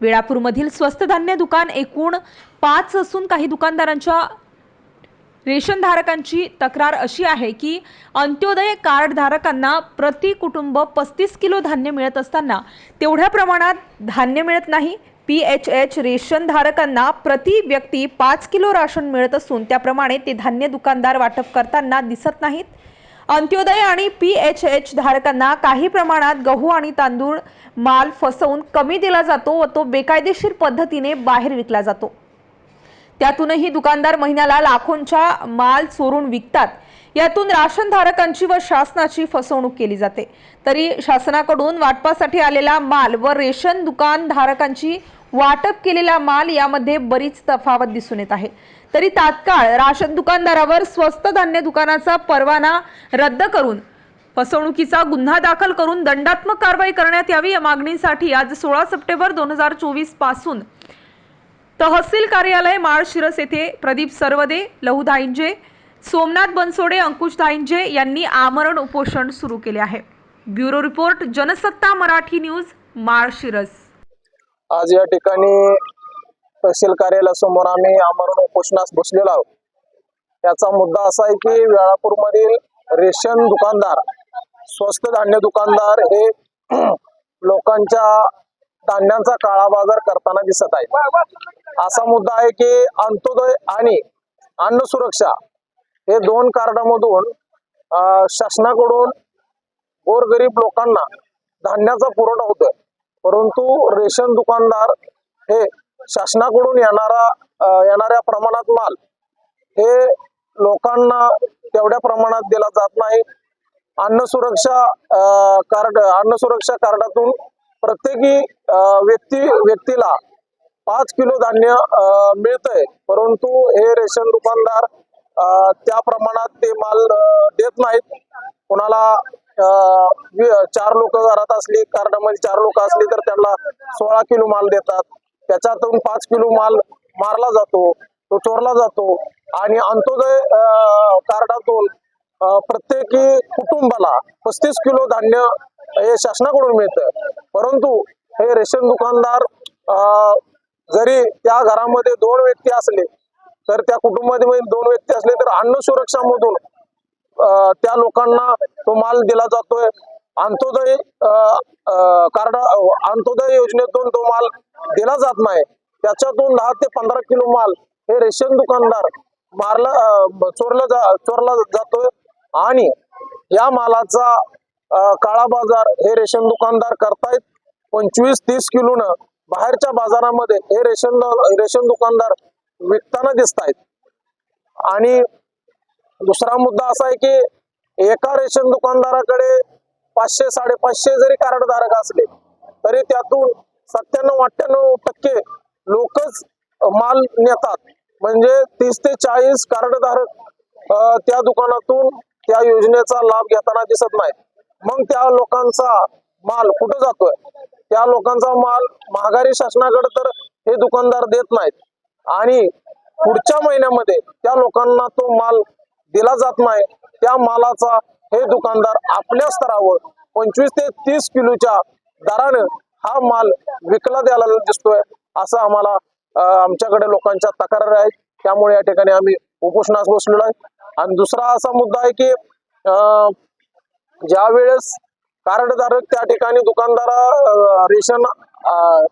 वेळापूरमधील स्वस्त धान्य दुकान एकूण पाच असून काही दुकानदारांच्या रेशनधारकांची तक्रार अशी आहे की अंत्योदय कार्डधारकांना प्रति कुटुंब पस्तीस किलो धान्य मिळत असताना तेवढ्या प्रमाणात धान्य मिळत नाही. पी एच एच रेशनधारकांना प्रति व्यक्ती पाच किलो राशन मिळत असून त्याप्रमाणे ते धान्य दुकानदार वाटप करताना दिसत नाहीत. अंत्योदय आणि पी एच एच धारकांना काही प्रमाणात गहू आणि तांदूळ माल फसवून कमी दिला जातो व तो बेकायदेशीर पद्धतीने बाहेर विकला जातो. त्यातूनही दुकानदार महिन्याला लाखोंच्या माल चोरून विकतात. यातून राशन धारकांची व शासनाची फसवणूक केली जाते. तरी शासनाकडून वाटपासाठी आलेला माल व रेशन दुकान धारकांची वाटप केलेला माल यामध्ये बरीच तफावत दिसून येत आहे. तरी तात्काळ राशन दुकानदारावर स्वस्त धान्य दुकानाचा परवाना रद्द करून फसवणुकीचा गुन्हा दाखल करून दंडात्मक कारवाई करण्यात यावी या मागणीसाठी आज सोळा सप्टेंबर दोन हजार चोवीसपासून तहसील कार्यालय माळशिरस येथे प्रदीप सरवदे लहू धाईंजे सोमनाथ बनसोडे अंकुश धाईंजे यांनी आमरण उपोषण सुरू केले आहे. Bureau report Jansatta Marathi news Malshiras आज या ठिकाणी तहसील कार्यालयासमोर आम्ही आमरण उपोषणास बसलेलो आहोत. त्याचा मुद्दा असा आहे की वेळापूरमधील रेशन दुकानदार स्वस्त धान्य दुकानदार हे लोकांच्या धान्यांचा काळा बाजार करताना दिसत आहे असा मुद्दा आहे की अंत्योदय आणि अन्न सुरक्षा हे दोन कार्डामधून शासनाकडून गोरगरीब लोकांना धान्याचा पुरवठा होतोय. परंतु रेशन दुकानदार हे शासनाकडून येणारा येणाऱ्या प्रमाणात माल हे लोकांना तेवढ्या प्रमाणात दिला जात नाही. अन्न सुरक्षा कार्ड अन्न सुरक्षा कार्डातून प्रत्येकी व्यक्ती व्यक्तीला पाच किलो धान्य मिळतंय. परंतु हे रेशन दुकानदार त्या प्रमाणात ते माल देत नाहीत. कोणाला चार लोक घरात असली कार्डामध्ये चार लोक असली तर त्यांना सोळा किलो माल देतात. त्याच्यातून पाच किलो माल मारला जातो तो चोरला जातो. आणि अंत्योदय कार्डातून प्रत्येकी कुटुंबाला पस्तीस किलो धान्य हे शासनाकडून मिळतं. परंतु हे रेशन दुकानदार जरी त्या घरामध्ये दोन व्यक्ती असले तर त्या कुटुंबामध्ये दोन व्यक्ती असले तर अन्न सुरक्षामधून मधून त्या लोकांना तो माल दिला जातोय. अंत्योदय कार्ड अंत्योदय योजनेतून तो माल दिला जात नाही. त्याच्यातून दहा ते पंधरा किलो माल हे रेशन दुकानदार मारला चोरला जा चोरला जातोय. आणि या मालाचा काळा बाजार हे रेशन दुकानदार करतायत. पंचवीस तीस किलोनं बाहेरच्या बाजारामध्ये हे रेशन रेशन दुकानदार विकताना दिसत आहेत आणि दुसरा मुद्दा असा आहे की एका रेशन दुकानदाराकडे पाचशे साडेपाचशे जरी कार्डधारक असले तरी त्यातून सत्त्याण्णव अठ्ठ्याण्णव टक्के लोकच माल नेतात. म्हणजे तीस ते चाळीस कार्डधारक त्या दुकानातून त्या योजनेचा लाभ घेताना दिसत नाही मग त्या लोकांचा माल कुठं जातोय? त्या लोकांचा माल महागारी शासनाकडे तर हे दुकानदार देत नाहीत. आणि पुढच्या महिन्यामध्ये त्या लोकांना तो माल दिला जात नाही. त्या मालाचा हे दुकानदार आपल्या स्तरावर पंचवीस ते तीस किलोच्या दरानं हा माल विकला द्यायला दिसतोय असं आम्हाला आमच्याकडे लोकांच्या तक्रारी आहेत. त्यामुळे या ठिकाणी आम्ही उपोषणास बसलेलो आहे. आणि दुसरा असा मुद्दा आहे की अं, ज्या वेळेस कार्डधारक त्या ठिकाणी दुकानदारा रेशन अं,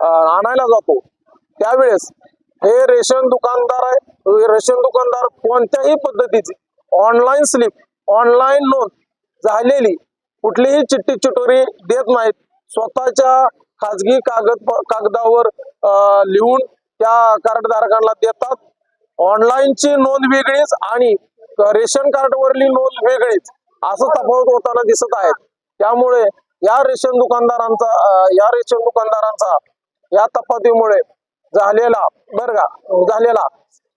आणायला जातो त्यावेळेस हे रेशन दुकानदार आहे रेशन दुकानदार कोणत्याही पद्धतीची ऑनलाईन स्लिप ऑनलाईन नोंद झालेली कुठलीही चिठ्ठी चिटोरी देत नाहीत. स्वतःच्या खाजगी कागद कागदावर लिहून त्या कार्डधारकांना देतात. ऑनलाईनची नोंद वेगळीच आणि रेशन कार्डवरली नोंद वेगळीच असं तफावत होताना दिसत आहेत. त्यामुळे या रेशन दुकानदारांचा या रेशन दुकानदारांचा या तफातीमुळे झालेला बरं का? झालेला.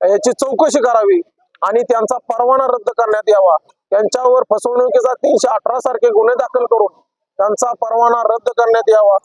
याची चौकशी करावी आणि त्यांचा परवाना रद्द करण्यात यावा. त्यांच्यावर फसवणुकीचा तीनशे अठरा सारखे गुन्हे दाखल करून त्यांचा परवाना रद्द करण्यात यावा.